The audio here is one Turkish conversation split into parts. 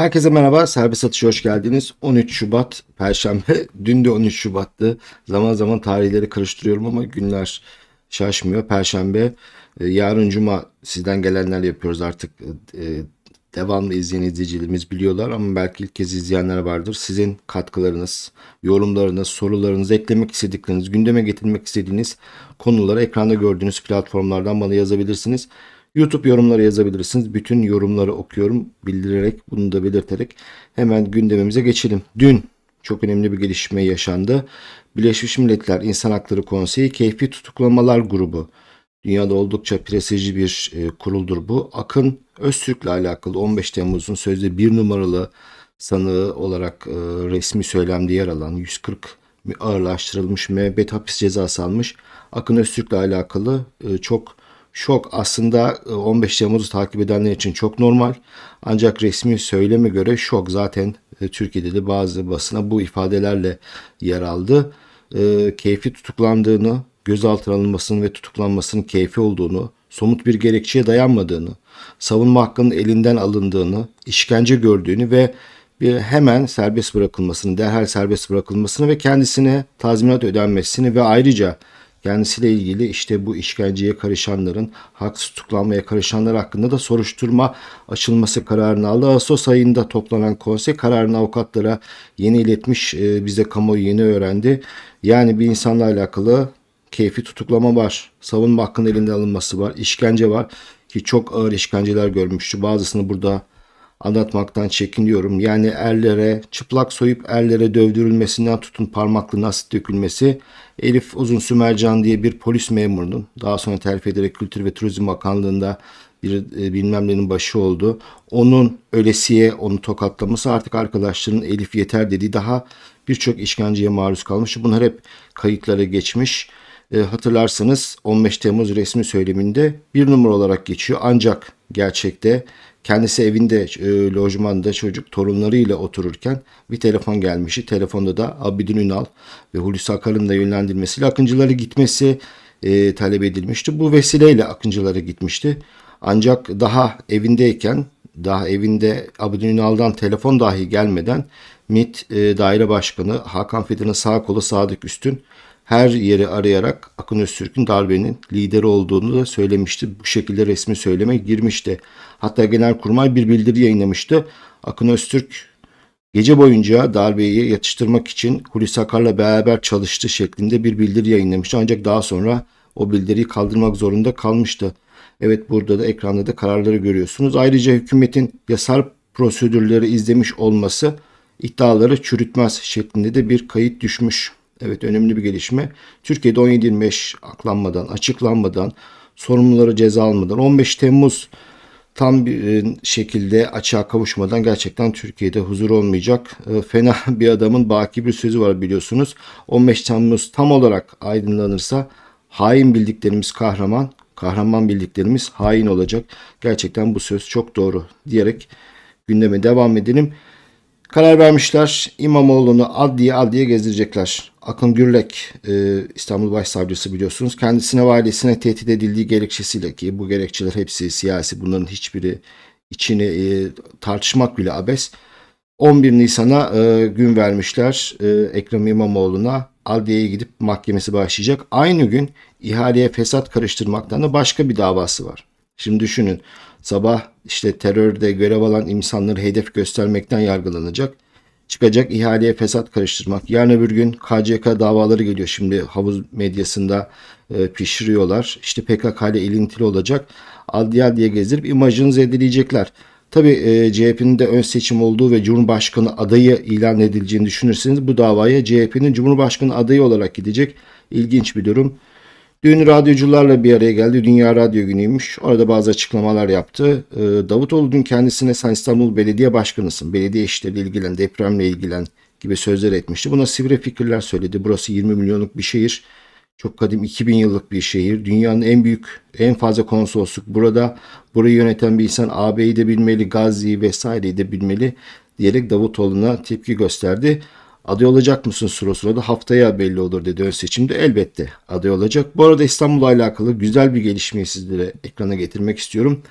Herkese merhaba, serbest atışa hoş geldiniz. 13 Şubat Perşembe, dün de 13 Şubat'tı. Zaman zaman tarihleri karıştırıyorum ama günler şaşmıyor. Perşembe, e, yarın Cuma sizden gelenler yapıyoruz artık. E, devamlı izleyen izleyicilerimiz biliyorlar ama belki ilk kez izleyenler vardır. Sizin katkılarınız, yorumlarınız, sorularınız, eklemek istedikleriniz, gündeme getirmek istediğiniz konuları ekranda gördüğünüz platformlardan bana yazabilirsiniz. YouTube yorumları yazabilirsiniz. Bütün yorumları okuyorum bildirerek, bunu da belirterek hemen gündemimize geçelim. Dün çok önemli bir gelişme yaşandı. Birleşmiş Milletler İnsan Hakları Konseyi Keyfi Tutuklamalar Grubu. Dünyada oldukça prestijli bir e, kuruldur bu. Akın Öztürk'le alakalı 15 Temmuz'un sözde bir numaralı sanığı olarak e, resmi söylemde yer alan 140 ağırlaştırılmış müebbet hapis cezası almış. Akın Öztürk'le alakalı e, çok şok aslında e, 15 Temmuz'u takip edenler için çok normal. Ancak resmi söyleme göre şok zaten e, Türkiye'de de bazı basına bu ifadelerle yer aldı. E, keyfi tutuklandığını, gözaltına alınmasının ve tutuklanmasının keyfi olduğunu, somut bir gerekçeye dayanmadığını, savunma hakkının elinden alındığını, işkence gördüğünü ve bir hemen serbest bırakılmasını, derhal serbest bırakılmasını ve kendisine tazminat ödenmesini ve ayrıca kendisiyle ilgili işte bu işkenceye karışanların, haksız tutuklanmaya karışanlar hakkında da soruşturma açılması kararını aldı. Ağustos ayında toplanan konsey kararını avukatlara yeni iletmiş. E, biz kamuoyu yeni öğrendi. Yani bir insanla alakalı keyfi tutuklama var. Savunma hakkının elinden alınması var. işkence var. Ki çok ağır işkenceler görmüştü. Bazısını burada anlatmaktan çekiniyorum. Yani erlere çıplak soyup erlere dövdürülmesinden tutun parmaklı asit dökülmesi. Elif Uzun Sümercan diye bir polis memurunun daha sonra terfi ederek Kültür ve Turizm Bakanlığı'nda bir e, bilmem nenin başı oldu. Onun ölesiye onu tokatlaması artık arkadaşlarının Elif yeter dediği daha birçok işkenceye maruz kalmış. Bunlar hep kayıtlara geçmiş. E, hatırlarsanız 15 Temmuz resmi söyleminde bir numara olarak geçiyor. Ancak gerçekte kendisi evinde e, lojmanda çocuk torunlarıyla otururken bir telefon gelmişti. Telefonda da Abidin Ünal ve Hulusi Akar'ın da yönlendirmesiyle Akıncıları gitmesi e, talep edilmişti. Bu vesileyle Akıncıları gitmişti. Ancak daha evindeyken daha evinde Abidin Ünal'dan telefon dahi gelmeden MİT e, Daire Başkanı Hakan Fidan'ın sağ kolu Sadık Üstün her yeri arayarak Akın Öztürk'ün darbenin lideri olduğunu da söylemişti. Bu şekilde resmi söyleme girmişti. Hatta Genelkurmay bir bildiri yayınlamıştı. Akın Öztürk gece boyunca darbeyi yatıştırmak için Hulusi Akar'la beraber çalıştı şeklinde bir bildiri yayınlamıştı. Ancak daha sonra o bildiriyi kaldırmak zorunda kalmıştı. Evet burada da ekranda da kararları görüyorsunuz. Ayrıca hükümetin yasal prosedürleri izlemiş olması iddiaları çürütmez şeklinde de bir kayıt düşmüş. Evet önemli bir gelişme. Türkiye'de 17-25 aklanmadan, açıklanmadan, sorumluları ceza almadan 15 Temmuz tam bir e, şekilde açığa kavuşmadan gerçekten Türkiye'de huzur olmayacak. E, fena bir adamın baki bir sözü var biliyorsunuz. 15 Temmuz tam olarak aydınlanırsa hain bildiklerimiz kahraman, kahraman bildiklerimiz hain olacak. Gerçekten bu söz çok doğru diyerek gündeme devam edelim. Karar vermişler İmamoğlu'nu adliye adliye gezdirecekler. Akın Gürlek e, İstanbul Başsavcısı biliyorsunuz. Kendisine ve ailesine tehdit edildiği gerekçesiyle ki bu gerekçeler hepsi siyasi. Bunların hiçbiri içini e, tartışmak bile abes. 11 Nisan'a e, gün vermişler e, Ekrem İmamoğlu'na. Adliyeye gidip mahkemesi başlayacak. Aynı gün ihaleye fesat karıştırmaktan da başka bir davası var. Şimdi düşünün sabah işte terörde görev alan insanları hedef göstermekten yargılanacak. Çıkacak ihaleye fesat karıştırmak. Yarın öbür gün KCK davaları geliyor şimdi havuz medyasında e, pişiriyorlar. İşte PKK ile ilintili olacak. Adliye diye gezdirip imajını zedeleyecekler. Tabi e, CHP'nin de ön seçim olduğu ve Cumhurbaşkanı adayı ilan edileceğini düşünürseniz bu davaya CHP'nin Cumhurbaşkanı adayı olarak gidecek. İlginç bir durum. Dün radyocularla bir araya geldi. Dünya Radyo Günü'ymüş. Orada bazı açıklamalar yaptı. Ee, Davutoğlu dün kendisine sen İstanbul Belediye Başkanısın. Belediye işleriyle ilgilen, depremle ilgilen gibi sözler etmişti. Buna sivri fikirler söyledi. Burası 20 milyonluk bir şehir. Çok kadim 2000 yıllık bir şehir. Dünyanın en büyük, en fazla konsolosluk burada. Burayı yöneten bir insan AB'yi de bilmeli, Gazze'yi vesaireyi de bilmeli diyerek Davutoğlu'na tepki gösterdi. Aday olacak mısın soru sırada haftaya belli olur dedi ön seçimde. Elbette aday olacak. Bu arada İstanbul'la alakalı güzel bir gelişmeyi sizlere ekrana getirmek istiyorum.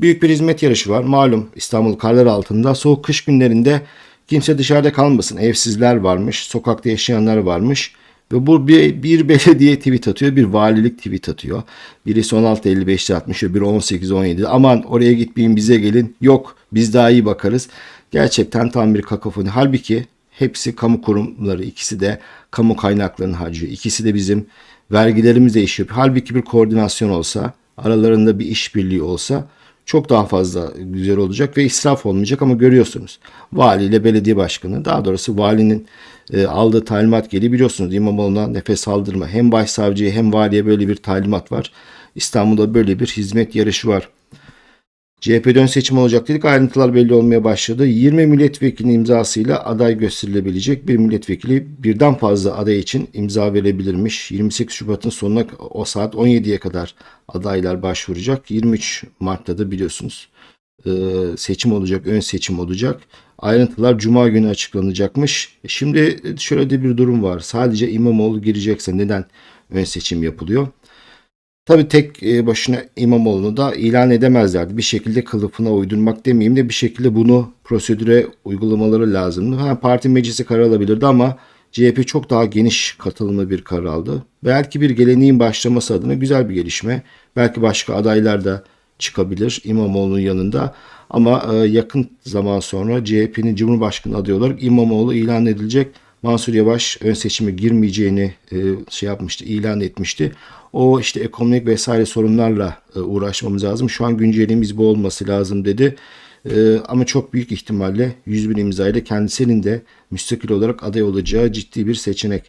Büyük bir hizmet yarışı var. Malum İstanbul karlar altında soğuk kış günlerinde kimse dışarıda kalmasın. Evsizler varmış, sokakta yaşayanlar varmış. Ve bu bir, bir belediye tweet atıyor, bir valilik tweet atıyor. Birisi 16.55'te atmış, biri 18.17'de. Aman oraya gitmeyin bize gelin. Yok biz daha iyi bakarız. Gerçekten tam bir kakafoni. Halbuki hepsi kamu kurumları, ikisi de kamu kaynaklarını harcıyor. İkisi de bizim vergilerimizle iş yapıyor. Halbuki bir koordinasyon olsa, aralarında bir işbirliği olsa çok daha fazla güzel olacak ve israf olmayacak ama görüyorsunuz. Vali ile belediye başkanı daha doğrusu valinin e, aldığı talimat geliyor biliyorsunuz İmamoğlu'na nefes aldırma. Hem başsavcıya hem valiye böyle bir talimat var. İstanbul'da böyle bir hizmet yarışı var. CHP'den seçim olacak dedik. Ayrıntılar belli olmaya başladı. 20 milletvekili imzasıyla aday gösterilebilecek bir milletvekili birden fazla aday için imza verebilirmiş. 28 Şubat'ın sonuna o saat 17'ye kadar adaylar başvuracak. 23 Mart'ta da biliyorsunuz e, seçim olacak, ön seçim olacak. Ayrıntılar Cuma günü açıklanacakmış. Şimdi şöyle de bir durum var. Sadece İmamoğlu girecekse neden ön seçim yapılıyor? Tabii tek e, başına İmamoğlu'nu da ilan edemezlerdi. Bir şekilde kılıfına uydurmak demeyeyim de bir şekilde bunu prosedüre uygulamaları lazımdı. Ha, parti meclisi karar alabilirdi ama CHP çok daha geniş katılımlı bir karar aldı. Belki bir geleneğin başlaması adına güzel bir gelişme. Belki başka adaylar da çıkabilir İmamoğlu'nun yanında. Ama e, yakın zaman sonra CHP'nin Cumhurbaşkanı adayı olarak İmamoğlu ilan edilecek. Mansur Yavaş ön seçime girmeyeceğini e, şey yapmıştı, ilan etmişti. O işte ekonomik vesaire sorunlarla e, uğraşmamız lazım. Şu an güncelliğimiz bu olması lazım dedi. E, ama çok büyük ihtimalle 100 bin imzayla kendisinin de müstakil olarak aday olacağı ciddi bir seçenek.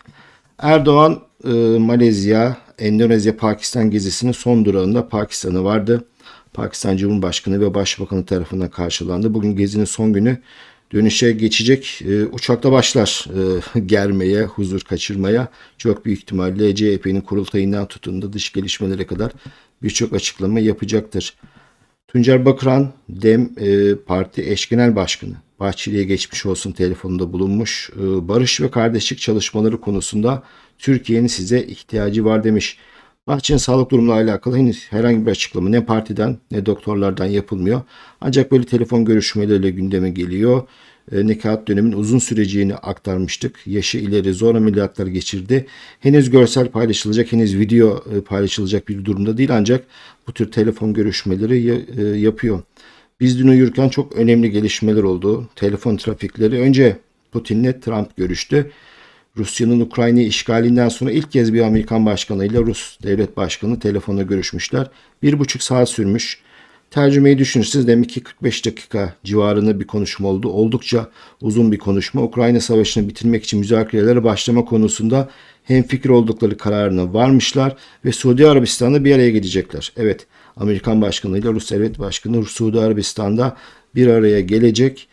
Erdoğan e, Malezya, Endonezya, Pakistan gezisinin son durağında Pakistan'ı vardı. Pakistan Cumhurbaşkanı ve Başbakanı tarafından karşılandı. Bugün gezinin son günü dönüşe geçecek. E, uçakta başlar e, germeye, huzur kaçırmaya. Çok büyük ihtimalle CHP'nin kurultayından tutun da dış gelişmelere kadar birçok açıklama yapacaktır. Tuncer Bakıran, DEM e, Parti Eş Genel Başkanı. Bahçeli'ye geçmiş olsun telefonunda bulunmuş. E, barış ve kardeşlik çalışmaları konusunda Türkiye'nin size ihtiyacı var demiş. Bahçe'nin sağlık durumuyla alakalı henüz herhangi bir açıklama ne partiden ne doktorlardan yapılmıyor. Ancak böyle telefon görüşmeleriyle gündeme geliyor. E, nekaat dönemin uzun süreceğini aktarmıştık. Yaşı ileri zor ameliyatlar geçirdi. Henüz görsel paylaşılacak, henüz video e, paylaşılacak bir durumda değil ancak bu tür telefon görüşmeleri ya- e, yapıyor. Biz dün uyurken çok önemli gelişmeler oldu. Telefon trafikleri önce Putin'le Trump görüştü. Rusya'nın Ukrayna'yı işgalinden sonra ilk kez bir Amerikan başkanıyla Rus devlet başkanı telefonla görüşmüşler. Bir buçuk saat sürmüş. Tercümeyi düşünürseniz demek ki 45 dakika civarında bir konuşma oldu. Oldukça uzun bir konuşma. Ukrayna Savaşı'nı bitirmek için müzakerelere başlama konusunda hemfikir oldukları kararına varmışlar ve Suudi Arabistan'da bir araya gelecekler. Evet, Amerikan başkanıyla Rus devlet başkanı Suudi Arabistan'da bir araya gelecek.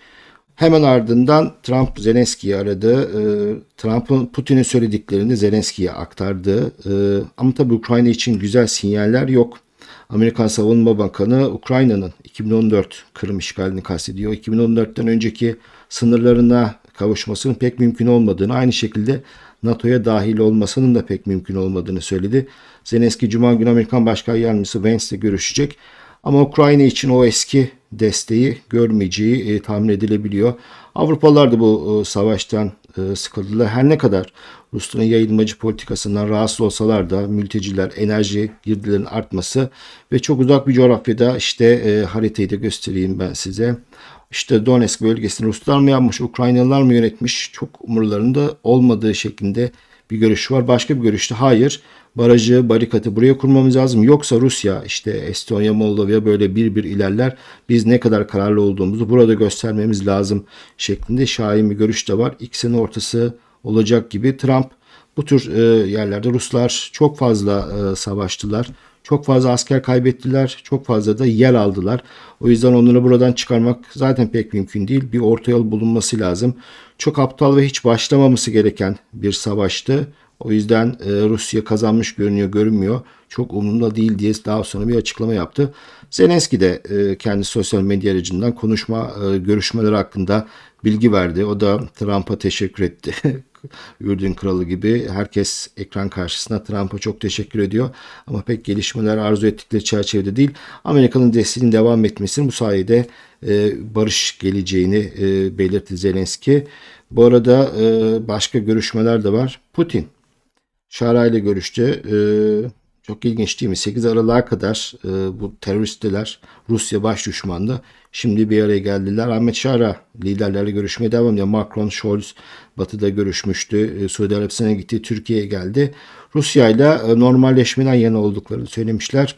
Hemen ardından Trump Zelenski'yi aradı. Ee, Trump'ın Putin'in söylediklerini Zelenski'ye aktardı. Ee, ama tabii Ukrayna için güzel sinyaller yok. Amerikan Savunma Bakanı Ukrayna'nın 2014 Kırım işgalini kastediyor. 2014'ten önceki sınırlarına kavuşmasının pek mümkün olmadığını, aynı şekilde NATO'ya dahil olmasının da pek mümkün olmadığını söyledi. Zelenski Cuma günü Amerikan Başkan Yardımcısı Vance'le görüşecek. Ama Ukrayna için o eski desteği görmeyeceği e, tahmin edilebiliyor. Avrupalılar da bu e, savaştan e, sıkıldılar. Her ne kadar Rusların yayılmacı politikasından rahatsız olsalar da mülteciler, enerji girdilerinin artması ve çok uzak bir coğrafyada işte e, haritayı da göstereyim ben size. İşte Donetsk bölgesini Ruslar mı yapmış, Ukraynalılar mı yönetmiş çok umurlarında olmadığı şeklinde bir görüş var. Başka bir görüşte hayır barajı, barikatı buraya kurmamız lazım. Yoksa Rusya işte Estonya, Moldova böyle bir bir ilerler. Biz ne kadar kararlı olduğumuzu burada göstermemiz lazım şeklinde şahin bir görüş de var. İkisinin ortası olacak gibi Trump bu tür e, yerlerde Ruslar çok fazla e, savaştılar. Çok fazla asker kaybettiler. Çok fazla da yer aldılar. O yüzden onları buradan çıkarmak zaten pek mümkün değil. Bir orta yol bulunması lazım. Çok aptal ve hiç başlamaması gereken bir savaştı. O yüzden e, Rusya kazanmış görünüyor, görünmüyor. Çok umurumda değil diye daha sonra bir açıklama yaptı. Zelenski de e, kendi sosyal medya aracından konuşma e, görüşmeleri hakkında bilgi verdi. O da Trump'a teşekkür etti. Ürdün kralı gibi herkes ekran karşısında Trump'a çok teşekkür ediyor. Ama pek gelişmeler arzu ettikleri çerçevede değil. Amerika'nın desteğinin devam etmesinin bu sayede e, barış geleceğini e, belirtti Zelenski. Bu arada e, başka görüşmeler de var. Putin Şara ile görüştü. E, çok ilginç değil mi? 8 Aralık'a kadar e, bu teröristler Rusya baş düşmandı. Şimdi bir araya geldiler. Ahmet Şara liderlerle görüşmeye devam ediyor. Macron, Scholz batıda görüşmüştü. E, Suudi Arabistan'a gitti. Türkiye'ye geldi. Rusya ile e, normalleşmeden yana olduklarını söylemişler.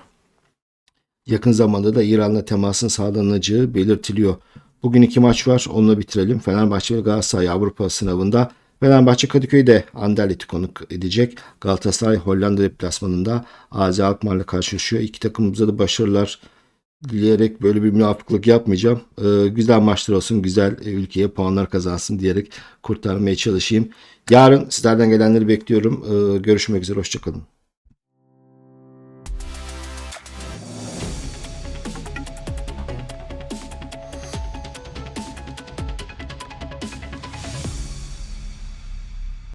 Yakın zamanda da İran'la temasın sağlanacağı belirtiliyor. Bugün iki maç var. Onunla bitirelim. Fenerbahçe ve Galatasaray Avrupa sınavında Fenerbahçe Kadıköy'de Anderlet'i konuk edecek. Galatasaray Hollanda deplasmanında AZ Alkmaar'la karşılaşıyor. İki takımımıza da başarılar dileyerek böyle bir münafıklık yapmayacağım. Ee, güzel maçlar olsun, güzel ülkeye puanlar kazansın diyerek kurtarmaya çalışayım. Yarın sizlerden gelenleri bekliyorum. Ee, görüşmek üzere, hoşçakalın.